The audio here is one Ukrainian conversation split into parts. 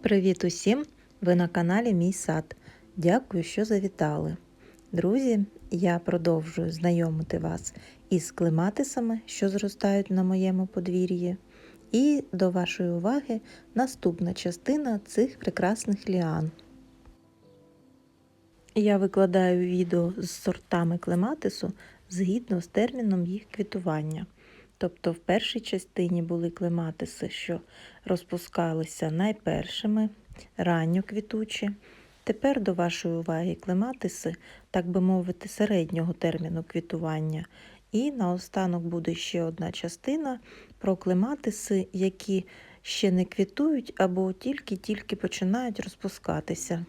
Привіт усім! Ви на каналі Мій сад. Дякую, що завітали. Друзі, я продовжую знайомити вас із клематисами, що зростають на моєму подвір'ї. І до вашої уваги наступна частина цих прекрасних ліан. Я викладаю відео з сортами клематису згідно з терміном їх квітування. Тобто в першій частині були клематиси, що розпускалися найпершими, ранньоквітучі. Тепер до вашої уваги клематиси, так би мовити, середнього терміну квітування. І наостанок буде ще одна частина про клематиси, які ще не квітують або тільки-тільки починають розпускатися.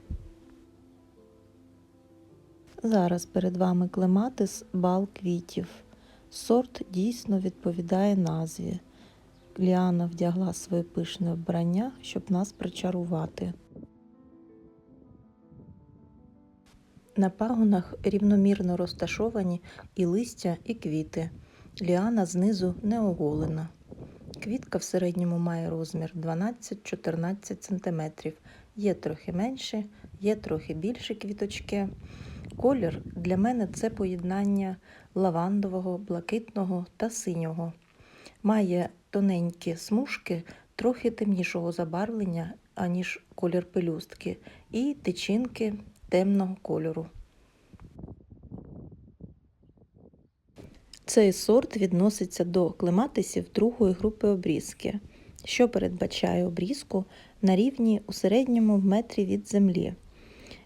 Зараз перед вами клематис бал квітів. Сорт дійсно відповідає назві. Ліана вдягла своє пишне вбрання, щоб нас причарувати. На пагонах рівномірно розташовані і листя, і квіти. Ліана знизу не оголена. Квітка в середньому має розмір 12-14 см. Є трохи менше, є трохи більше квіточки. Колір для мене це поєднання лавандового, блакитного та синього. Має тоненькі смужки, трохи темнішого забарвлення, аніж колір пелюстки, і тичинки темного кольору. Цей сорт відноситься до клематисів другої групи обрізки, що передбачає обрізку на рівні у середньому в метрі від землі.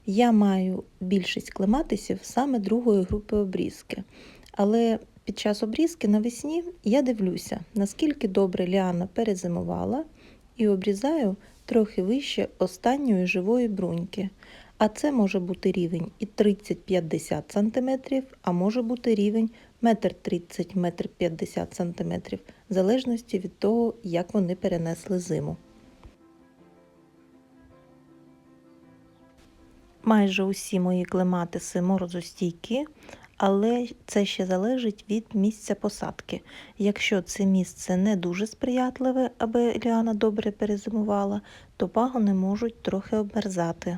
Я маю більшість клематисів саме другої групи обрізки, але під час обрізки навесні я дивлюся, наскільки добре ліана перезимувала, і обрізаю трохи вище останньої живої бруньки. А це може бути рівень і 30-50 см, а може бути рівень 1,30-1,50 см, в залежності від того, як вони перенесли зиму. Майже усі мої клематиси морозостійкі, але це ще залежить від місця посадки. Якщо це місце не дуже сприятливе, аби ліана добре перезимувала, то пагони можуть трохи обмерзати.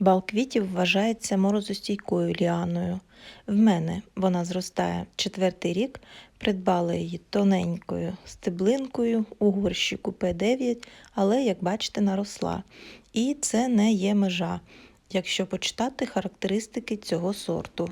Бал квітів вважається морозостійкою ліаною. В мене вона зростає четвертий рік, придбала її тоненькою стеблинкою у горщику П9, але, як бачите, наросла. І це не є межа, якщо почитати характеристики цього сорту.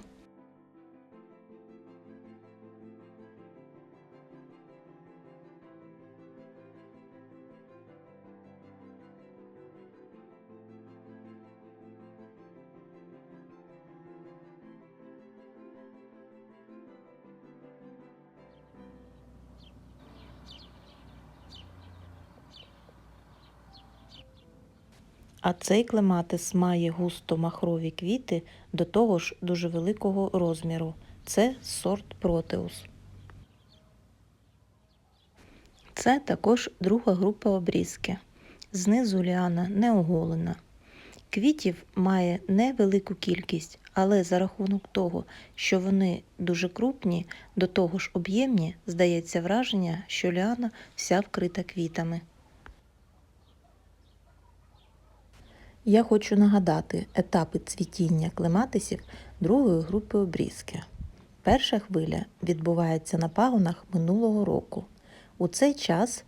А цей клематис має густо махрові квіти, до того ж дуже великого розміру. Це сорт Протеус. Це також друга група обрізки. Знизу ліана не оголена. Квітів має невелику кількість, але за рахунок того, що вони дуже крупні, до того ж об'ємні, здається враження, що ліана вся вкрита квітами. Я хочу нагадати етапи цвітіння клематисів другої групи обрізки. Перша хвиля відбувається на пагонах минулого року. У цей час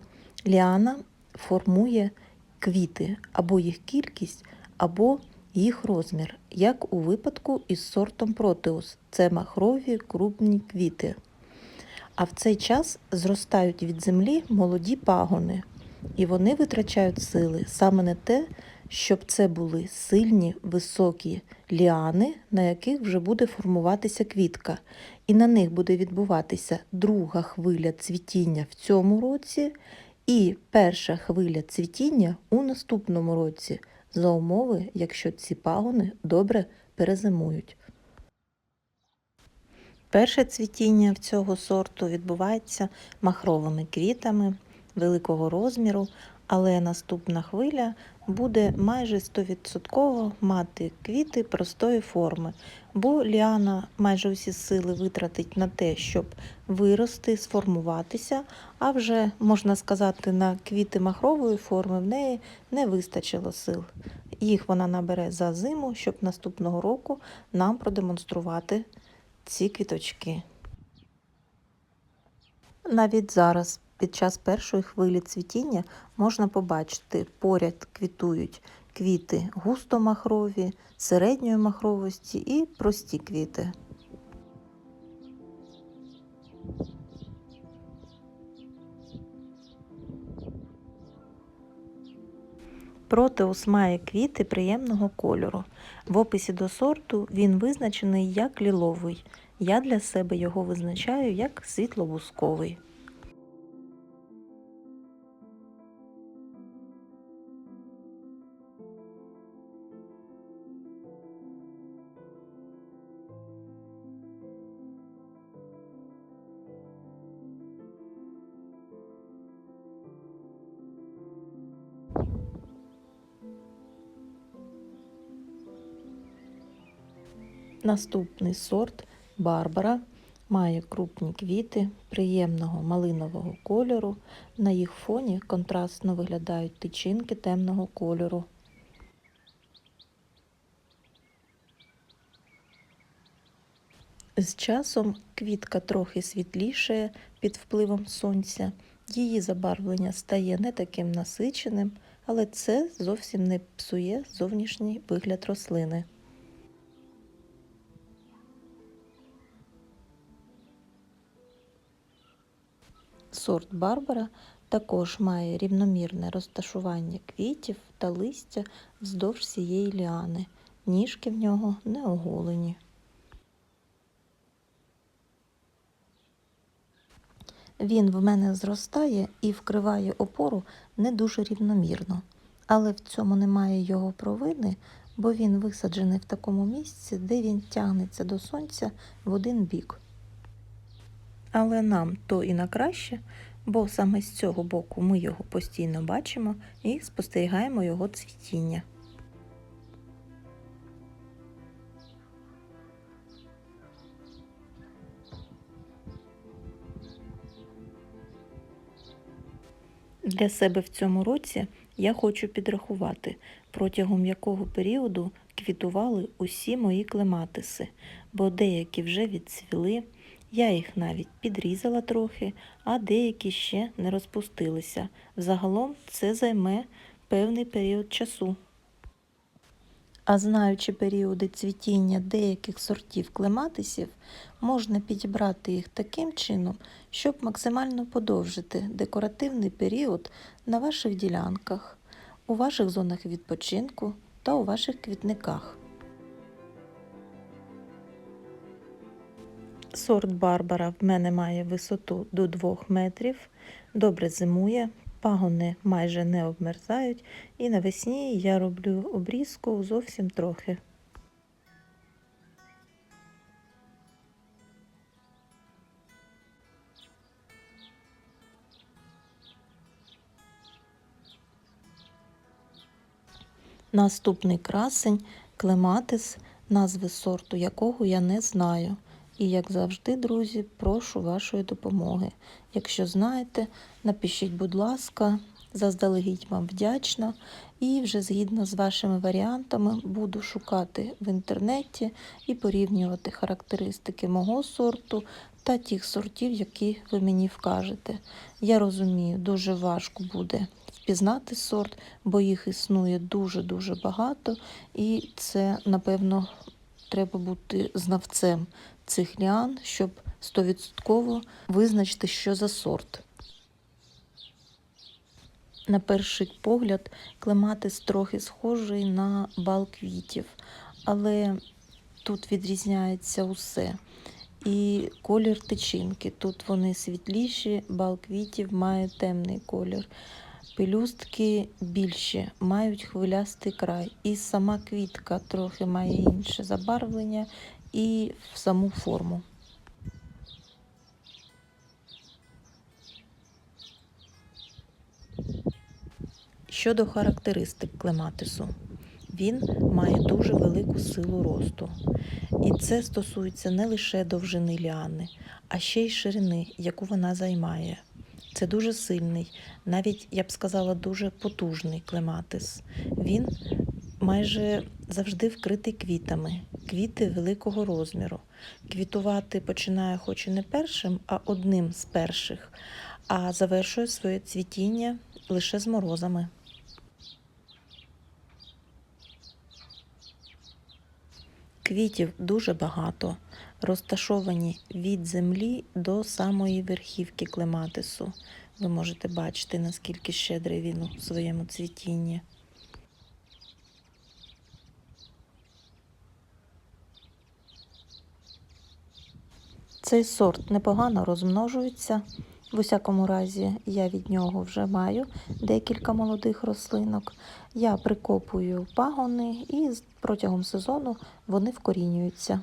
ліана формує квіти або їх кількість, або їх розмір, як у випадку із сортом Протеус це махрові крупні квіти. А в цей час зростають від землі молоді пагони, і вони витрачають сили саме на те, щоб це були сильні високі ліани, на яких вже буде формуватися квітка, і на них буде відбуватися друга хвиля цвітіння в цьому році, і перша хвиля цвітіння у наступному році, за умови, якщо ці пагони добре перезимують. Перше цвітіння в цього сорту відбувається махровими квітами великого розміру, але наступна хвиля буде майже 100% мати квіти простої форми, бо ліана майже усі сили витратить на те, щоб вирости, сформуватися, а вже, можна сказати, на квіти махрової форми в неї не вистачило сил. Їх вона набере за зиму, щоб наступного року нам продемонструвати ці квіточки. Навіть зараз, під час першої хвилі цвітіння, можна побачити, поряд квітують квіти густомахрові, середньої махровості і прості квіти. Протеус має квіти приємного кольору. В описі до сорту він визначений як ліловий. Я для себе його визначаю як світлобусковий. Наступний сорт Барбара має крупні квіти приємного малинового кольору. На їх фоні контрастно виглядають тичинки темного кольору. З часом квітка трохи світлішає під впливом сонця. Її забарвлення стає не таким насиченим, але це зовсім не псує зовнішній вигляд рослини. Сорт Барбара також має рівномірне розташування квітів та листя вздовж всієї ліани. Ніжки в нього не оголені. Він в мене зростає і вкриває опору не дуже рівномірно, але в цьому немає його провини, бо він висаджений в такому місці, де він тягнеться до сонця в один бік. Але нам то і на краще, бо саме з цього боку ми його постійно бачимо і спостерігаємо його цвітіння. Для себе в цьому році я хочу підрахувати, протягом якого періоду квітували усі мої клематиси, бо деякі вже відцвіли, я їх навіть підрізала трохи, а деякі ще не розпустилися. Взагалом це займе певний період часу. А знаючи періоди цвітіння деяких сортів клематисів, можна підібрати їх таким чином, щоб максимально подовжити декоративний період на ваших ділянках, у ваших зонах відпочинку та у ваших квітниках. Сорт Барбара в мене має висоту до 2 метрів, добре зимує, пагони майже не обмерзають, і навесні я роблю обрізку зовсім трохи. Наступний красень клематис, назви сорту якого я не знаю. І, як завжди, друзі, прошу вашої допомоги. Якщо знаєте, напишіть, будь ласка, заздалегідь вам вдячна. І вже згідно з вашими варіантами буду шукати в інтернеті і порівнювати характеристики мого сорту та тих сортів, які ви мені вкажете. Я розумію, дуже важко буде впізнати сорт, бо їх існує дуже-дуже багато, і це, напевно, треба бути знавцем цих ліан, щоб 100% визначити, що за сорт. На перший погляд, клематис трохи схожий на бал квітів, але тут відрізняється усе. І колір тичинки. Тут вони світліші, бал квітів має темний колір. Пелюстки більші, мають хвилястий край. І сама квітка трохи має інше забарвлення і в саму форму. Щодо характеристик клематису, він має дуже велику силу росту. І це стосується не лише довжини ліани, а ще й ширини, яку вона займає. Це дуже сильний, навіть я б сказала, дуже потужний клематис. Він майже завжди вкритий квітами, квіти великого розміру. Квітувати починає хоч і не першим, а одним з перших, а завершує своє цвітіння лише з морозами. Квітів дуже багато, розташовані від землі до самої верхівки клематису. Ви можете бачити, наскільки щедрий він у своєму цвітінні. Цей сорт непогано розмножується. В усякому разі, я від нього вже маю декілька молодих рослинок. Я прикопую пагони і протягом сезону вони вкорінюються.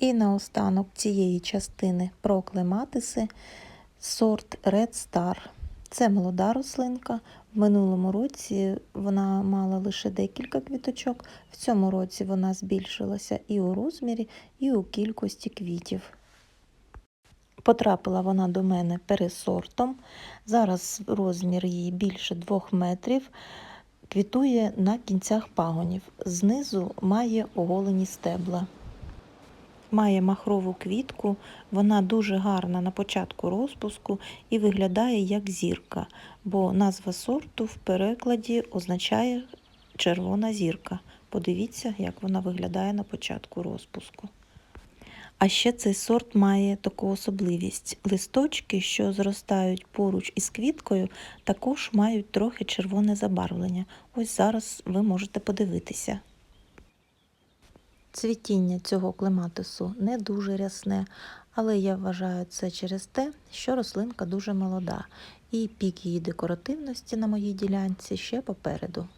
І наостанок цієї частини про клематиси сорт Red Star. Це молода рослинка. В минулому році вона мала лише декілька квіточок. В цьому році вона збільшилася і у розмірі, і у кількості квітів. Потрапила вона до мене пересортом. Зараз розмір її більше 2 метрів. Квітує на кінцях пагонів. Знизу має оголені стебла має махрову квітку, вона дуже гарна на початку розпуску і виглядає як зірка, бо назва сорту в перекладі означає червона зірка. Подивіться, як вона виглядає на початку розпуску. А ще цей сорт має таку особливість. Листочки, що зростають поруч із квіткою, також мають трохи червоне забарвлення. Ось зараз ви можете подивитися. Цвітіння цього клематису не дуже рясне, але я вважаю це через те, що рослинка дуже молода, і пік її декоративності на моїй ділянці ще попереду.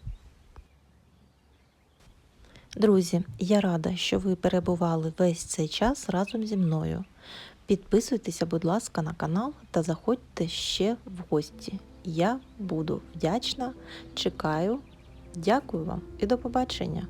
Друзі, я рада, що ви перебували весь цей час разом зі мною. Підписуйтеся, будь ласка, на канал та заходьте ще в гості. Я буду вдячна, чекаю. Дякую вам і до побачення!